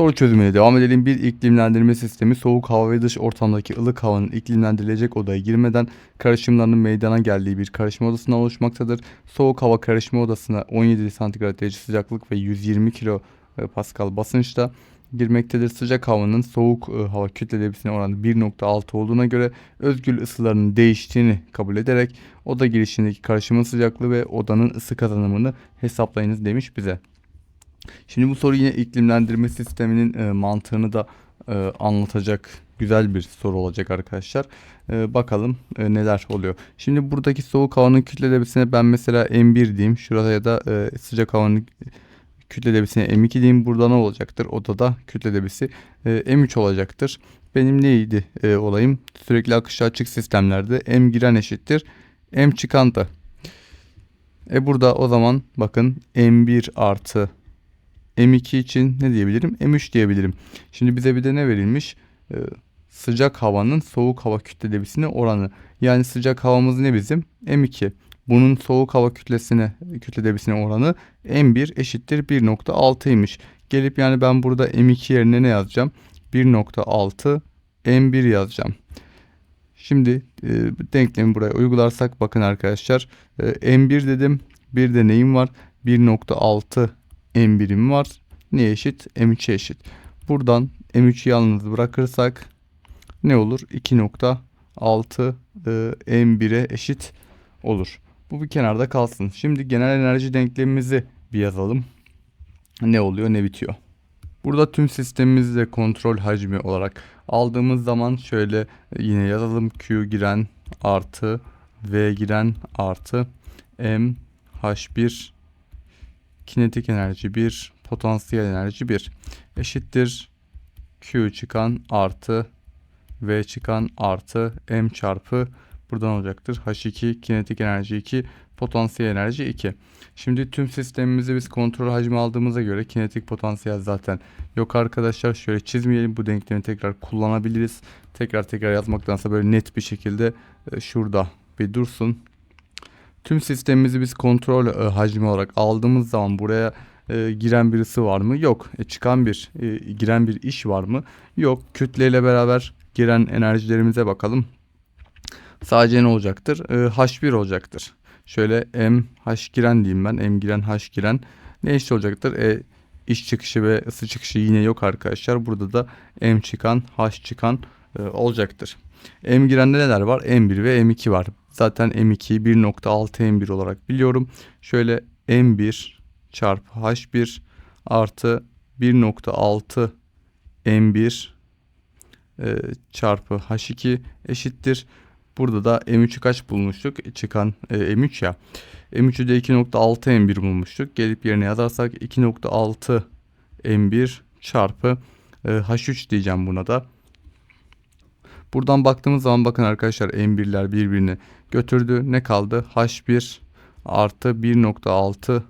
Soru çözümüne devam edelim. Bir iklimlendirme sistemi soğuk hava ve dış ortamdaki ılık havanın iklimlendirilecek odaya girmeden karışımlarının meydana geldiği bir karışma odasından oluşmaktadır. Soğuk hava karışma odasına 17 santigrat derece sıcaklık ve 120 kilo e, Pascal basınçta girmektedir. Sıcak havanın soğuk e, hava kütle debisine oranı 1.6 olduğuna göre özgül ısılarının değiştiğini kabul ederek oda girişindeki karışımın sıcaklığı ve odanın ısı kazanımını hesaplayınız demiş bize. Şimdi bu soru yine iklimlendirme sisteminin e, mantığını da e, anlatacak güzel bir soru olacak arkadaşlar. E, bakalım e, neler oluyor. Şimdi buradaki soğuk havanın kütle debisine ben mesela M1 diyeyim. Şuraya da e, sıcak havanın kütle debisine M2 diyeyim. Burada ne olacaktır? Odada kütle debisi e, M3 olacaktır. Benim neydi e, olayım? Sürekli akışı açık sistemlerde M giren eşittir. M çıkan da. E burada o zaman bakın M1 artı M2 için ne diyebilirim? M3 diyebilirim. Şimdi bize bir de ne verilmiş? Ee, sıcak havanın soğuk hava kütle debisine oranı. Yani sıcak havamız ne bizim? M2. Bunun soğuk hava kütlesine, kütle debisine oranı M1 eşittir 1.6'ymış. Gelip yani ben burada M2 yerine ne yazacağım? 1.6 M1 yazacağım. Şimdi e, denklemi buraya uygularsak bakın arkadaşlar e, M1 dedim. Bir de neyim var? 1.6 M birim var. Ne eşit? M3'e eşit. Buradan M3'ü yalnız bırakırsak ne olur? 2.6 e, M1'e eşit olur. Bu bir kenarda kalsın. Şimdi genel enerji denklemimizi bir yazalım. Ne oluyor ne bitiyor. Burada tüm sistemimizi de kontrol hacmi olarak aldığımız zaman şöyle yine yazalım. Q giren artı V giren artı M H1 kinetik enerji 1, potansiyel enerji 1 eşittir Q çıkan artı V çıkan artı M çarpı buradan olacaktır. H2 kinetik enerji 2, potansiyel enerji 2. Şimdi tüm sistemimizi biz kontrol hacmi aldığımıza göre kinetik potansiyel zaten yok arkadaşlar. Şöyle çizmeyelim bu denklemi tekrar kullanabiliriz. Tekrar tekrar yazmaktansa böyle net bir şekilde e, şurada bir dursun. Tüm sistemimizi biz kontrol e, hacmi olarak aldığımız zaman buraya e, giren birisi var mı? Yok. E, çıkan bir e, giren bir iş var mı? Yok. Kütleyle beraber giren enerjilerimize bakalım. Sadece ne olacaktır? E, H1 olacaktır. Şöyle M H giren diyeyim ben. M giren H giren ne eşit olacaktır? E, iş çıkışı ve ısı çıkışı yine yok arkadaşlar. Burada da M çıkan H çıkan e, olacaktır. M girende neler var? M1 ve M2 var. Zaten M2'yi 1.6 M1 olarak biliyorum. Şöyle M1 çarpı H1 artı 1.6 M1 e, çarpı H2 eşittir. Burada da M3'ü kaç bulmuştuk? E, çıkan e, M3 ya. M3'ü de 2.6 M1 bulmuştuk. Gelip yerine yazarsak 2.6 M1 çarpı e, H3 diyeceğim buna da. Buradan baktığımız zaman bakın arkadaşlar M1'ler birbirini götürdü. Ne kaldı? H1 artı 1.6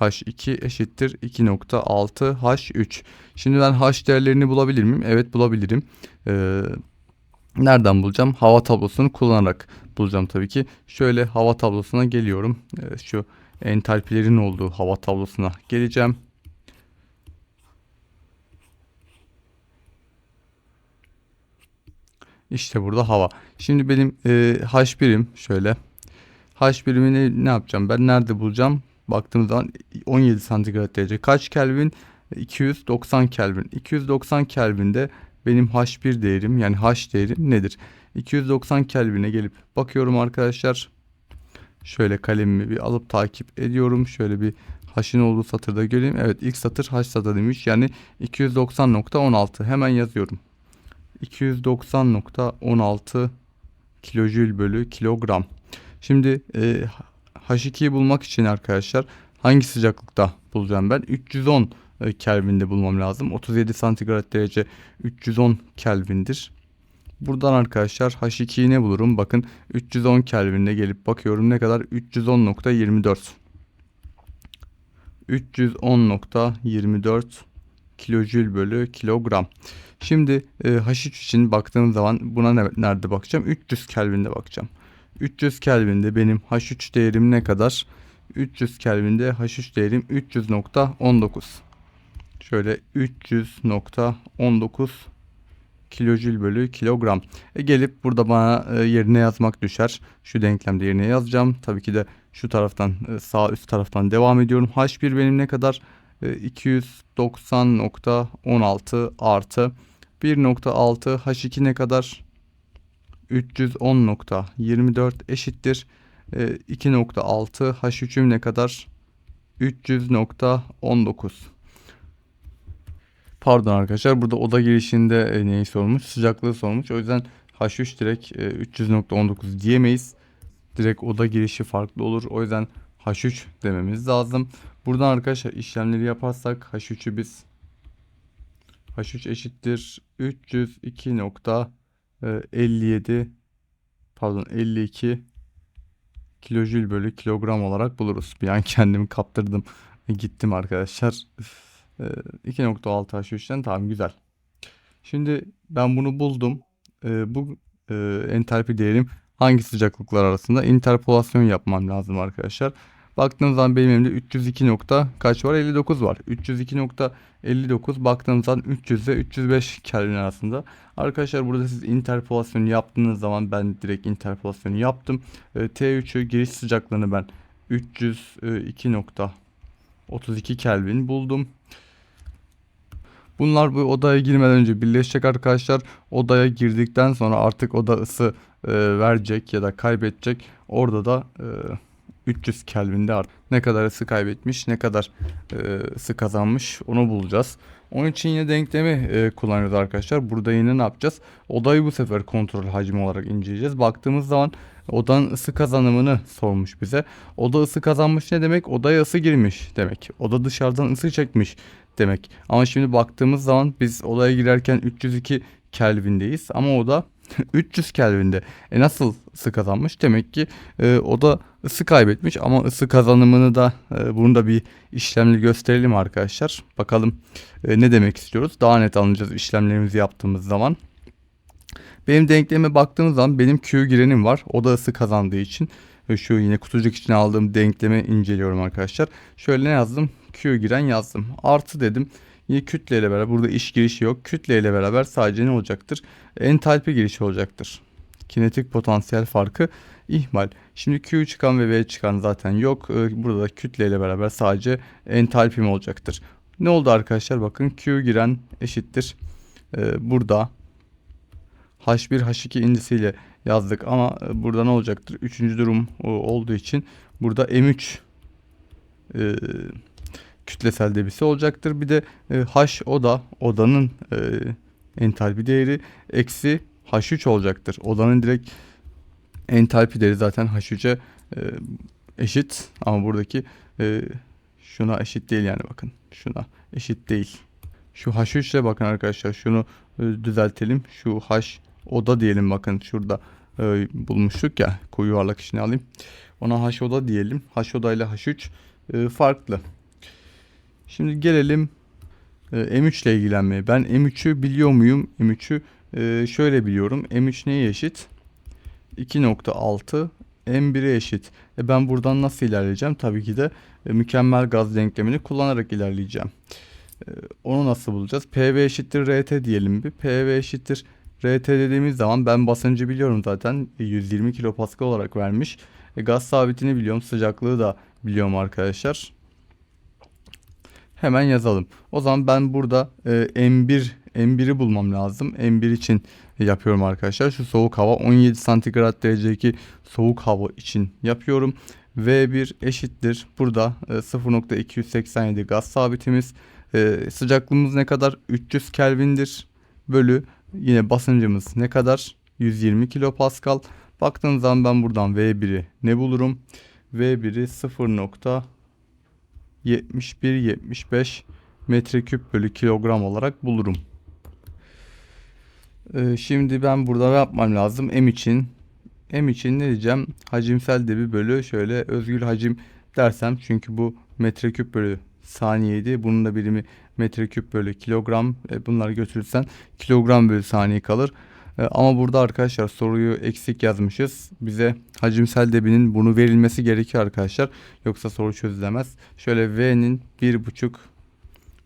H2 eşittir 2.6 H3. Şimdi ben H değerlerini bulabilir miyim? Evet bulabilirim. Ee, nereden bulacağım? Hava tablosunu kullanarak bulacağım tabii ki. Şöyle hava tablosuna geliyorum. Ee, şu entalpilerin olduğu hava tablosuna geleceğim. İşte burada hava. Şimdi benim e, H1'im şöyle. H1'imi ne, ne yapacağım? Ben nerede bulacağım? Baktığımız zaman 17 santigrat derece. Kaç Kelvin? 290 Kelvin. 290 Kelvin'de benim H1 değerim yani H değerim nedir? 290 Kelvin'e gelip bakıyorum arkadaşlar. Şöyle kalemimi bir alıp takip ediyorum. Şöyle bir H'in olduğu satırda göreyim. Evet ilk satır H satırıymış. Yani 290.16 hemen yazıyorum. 290.16 kilojül bölü kilogram. Şimdi e, H2'yi bulmak için arkadaşlar hangi sıcaklıkta bulacağım ben? 310 e, Kelvin'de bulmam lazım. 37 santigrat derece 310 Kelvin'dir. Buradan arkadaşlar H2'yi ne bulurum? Bakın 310 Kelvin'de gelip bakıyorum ne kadar? 310.24 310.24 kilojül bölü kilogram. Şimdi e, H3 için baktığım zaman buna ne, nerede bakacağım? 300 Kelvin'de bakacağım. 300 Kelvin'de benim H3 değerim ne kadar? 300 Kelvin'de H3 değerim 300.19. şöyle 300.19 kilojül bölü kilogram. E gelip burada bana e, yerine yazmak düşer. Şu denklemde yerine yazacağım. Tabii ki de şu taraftan e, sağ üst taraftan devam ediyorum. H1 benim ne kadar? E, 290.16 artı 1.6 H2 ne kadar? 310.24 eşittir. E, 2.6 H3'üm ne kadar? 300.19 Pardon arkadaşlar burada oda girişinde e, neyi sormuş? Sıcaklığı sormuş. O yüzden H3 direkt e, 300.19 diyemeyiz. Direkt oda girişi farklı olur. O yüzden H3 dememiz lazım. Buradan arkadaşlar işlemleri yaparsak H3'ü biz H3 eşittir 302.57 pardon 52 kilojül bölü kilogram olarak buluruz. Bir an kendimi kaptırdım. Gittim arkadaşlar. 2.6 H3'ten tamam güzel. Şimdi ben bunu buldum. Ee, bu e, entalpi değerim hangi sıcaklıklar arasında interpolasyon yapmam lazım arkadaşlar. Baktığınız zaman benim elimde 302 nokta kaç var? 59 var. 302.59 baktığınız zaman 300 ile 305 Kelvin arasında. Arkadaşlar burada siz interpolasyonu yaptığınız zaman ben direkt interpolasyonu yaptım. E, T3'ü giriş sıcaklığını ben 302.32 Kelvin buldum. Bunlar bu odaya girmeden önce birleşecek arkadaşlar. Odaya girdikten sonra artık oda ısı e, verecek ya da kaybedecek. Orada da e, 300 Kelvin'de artık ne kadar ısı kaybetmiş, ne kadar e, ısı kazanmış onu bulacağız. Onun için yine denklemi e, kullanıyoruz arkadaşlar. Burada yine ne yapacağız? Odayı bu sefer kontrol hacmi olarak inceleyeceğiz. Baktığımız zaman odanın ısı kazanımını sormuş bize. Oda ısı kazanmış ne demek? Odaya ısı girmiş demek. Oda dışarıdan ısı çekmiş demek. Ama şimdi baktığımız zaman biz odaya girerken 302 Kelvin'deyiz ama oda 300 Kelvin'de. E nasıl ısı kazanmış? Demek ki e, o da ısı kaybetmiş ama ısı kazanımını da e, bunu da bir işlemle gösterelim arkadaşlar. Bakalım e, ne demek istiyoruz? Daha net anlayacağız işlemlerimizi yaptığımız zaman. Benim denkleme baktığımız zaman benim Q girenim var. O da ısı kazandığı için e, şu yine kutucuk için aldığım denklemi inceliyorum arkadaşlar. Şöyle ne yazdım? Q giren yazdım. Artı dedim. Yine kütle ile beraber burada iş girişi yok. Kütle ile beraber sadece ne olacaktır? Entalpi girişi olacaktır. Kinetik potansiyel farkı ihmal. Şimdi Q çıkan ve V çıkan zaten yok. Ee, burada da kütle ile beraber sadece entalpim olacaktır. Ne oldu arkadaşlar? Bakın Q giren eşittir. Ee, burada H1 H2 indisiyle yazdık ama e, burada ne olacaktır? Üçüncü durum olduğu için burada M3 e, kütlesel debisi olacaktır. Bir de e, H oda odanın e, entalpi değeri eksi H3 olacaktır. Odanın direkt entalpi değeri zaten H3'e e, eşit ama buradaki e, şuna eşit değil yani bakın. Şuna eşit değil. Şu H3 ile bakın arkadaşlar şunu e, düzeltelim. Şu H oda diyelim bakın şurada e, bulmuştuk ya koyu yuvarlak işini alayım. Ona H oda diyelim. H oda ile H3 e, farklı. Şimdi gelelim e, M3 ile ilgilenmeye. Ben M3'ü biliyor muyum? M3'ü e, şöyle biliyorum. M3 neye eşit? 2.6 M1'e eşit. E ben buradan nasıl ilerleyeceğim? Tabii ki de e, mükemmel gaz denklemini kullanarak ilerleyeceğim. E, onu nasıl bulacağız? PV eşittir RT diyelim bir. PV eşittir RT dediğimiz zaman ben basıncı biliyorum zaten. E, 120 kilopascal olarak vermiş. E, gaz sabitini biliyorum. Sıcaklığı da biliyorum arkadaşlar. Hemen yazalım. O zaman ben burada e, M1 M1'i bulmam lazım. M1 için yapıyorum arkadaşlar. Şu soğuk hava 17 santigrat derecedeki soğuk hava için yapıyorum. V1 eşittir. Burada e, 0.287 gaz sabitimiz. E, sıcaklığımız ne kadar? 300 Kelvin'dir. Bölü yine basıncımız ne kadar? 120 kilopascal. Baktığınız zaman ben buradan V1'i ne bulurum? V1'i 0. 71-75 metreküp bölü kilogram olarak bulurum. Ee, şimdi ben burada ne yapmam lazım? M için M için ne diyeceğim? Hacimsel debi bölü şöyle özgül hacim dersem çünkü bu metreküp bölü saniyeydi. Bunun da birimi metreküp bölü kilogram. E, bunları götürürsen kilogram bölü saniye kalır. E, ama burada arkadaşlar soruyu eksik yazmışız. Bize hacimsel debinin bunu verilmesi gerekiyor arkadaşlar. Yoksa soru çözülemez. Şöyle V'nin 1.5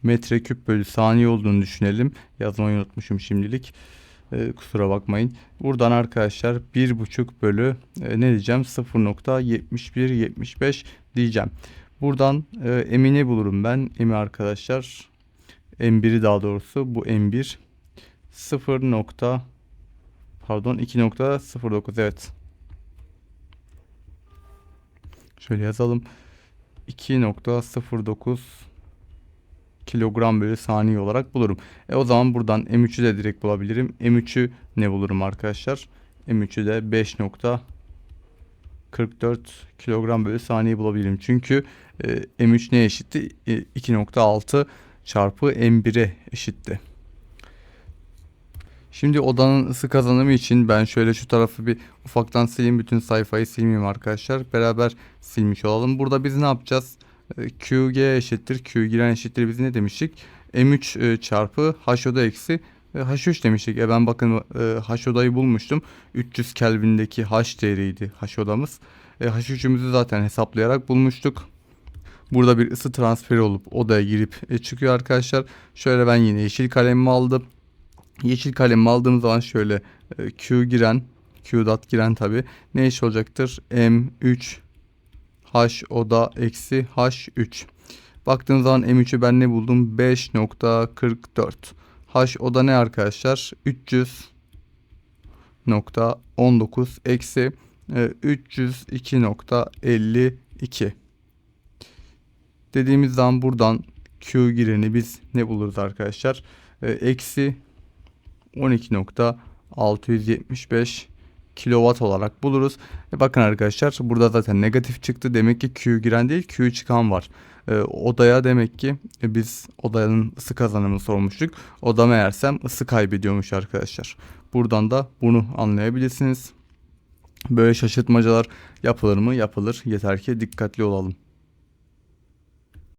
metreküp bölü saniye olduğunu düşünelim. Yazmayı unutmuşum şimdilik. Ee, kusura bakmayın. Buradan arkadaşlar 1,5 bölü e, ne diyeceğim 0.7175 diyeceğim. Buradan e, emini bulurum ben. Emi arkadaşlar. M1'i daha doğrusu bu M1 0. nokta- pardon 2.09 evet. Şöyle yazalım. 2.09 kilogram bölü saniye olarak bulurum. E o zaman buradan M3'ü de direkt bulabilirim. M3'ü ne bulurum arkadaşlar? M3'ü de 5.44 kilogram bölü saniye bulabilirim. Çünkü e, M3 ne eşitti? E, 2.6 çarpı M1'e eşitti. Şimdi odanın ısı kazanımı için ben şöyle şu tarafı bir ufaktan sileyim. Bütün sayfayı silmeyeyim arkadaşlar. Beraber silmiş olalım. Burada biz ne yapacağız? E, QG eşittir. Q giren eşittir. Biz ne demiştik? M3 e, çarpı H oda eksi H3 demiştik. E ben bakın e, H odayı bulmuştum. 300 Kelvin'deki H değeriydi H odamız. E, H3'ümüzü zaten hesaplayarak bulmuştuk. Burada bir ısı transferi olup odaya girip e, çıkıyor arkadaşlar. Şöyle ben yine yeşil kalemimi aldım. Yeşil kalemimi aldığım zaman şöyle e, Q giren, Q dot giren tabi ne eşit olacaktır? M3 H oda eksi H3. Baktığım zaman M3'ü ben ne buldum? 5.44. H oda ne arkadaşlar? 300.19 eksi e, 302.52. Dediğimiz zaman buradan Q gireni biz ne buluruz arkadaşlar? E, Eksi 12.675 kilowatt olarak buluruz. E bakın arkadaşlar burada zaten negatif çıktı. Demek ki Q giren değil Q çıkan var. E, odaya demek ki e, biz odanın ısı kazanımını sormuştuk. Oda meğersem ısı kaybediyormuş arkadaşlar. Buradan da bunu anlayabilirsiniz. Böyle şaşırtmacalar yapılır mı? Yapılır. Yeter ki dikkatli olalım.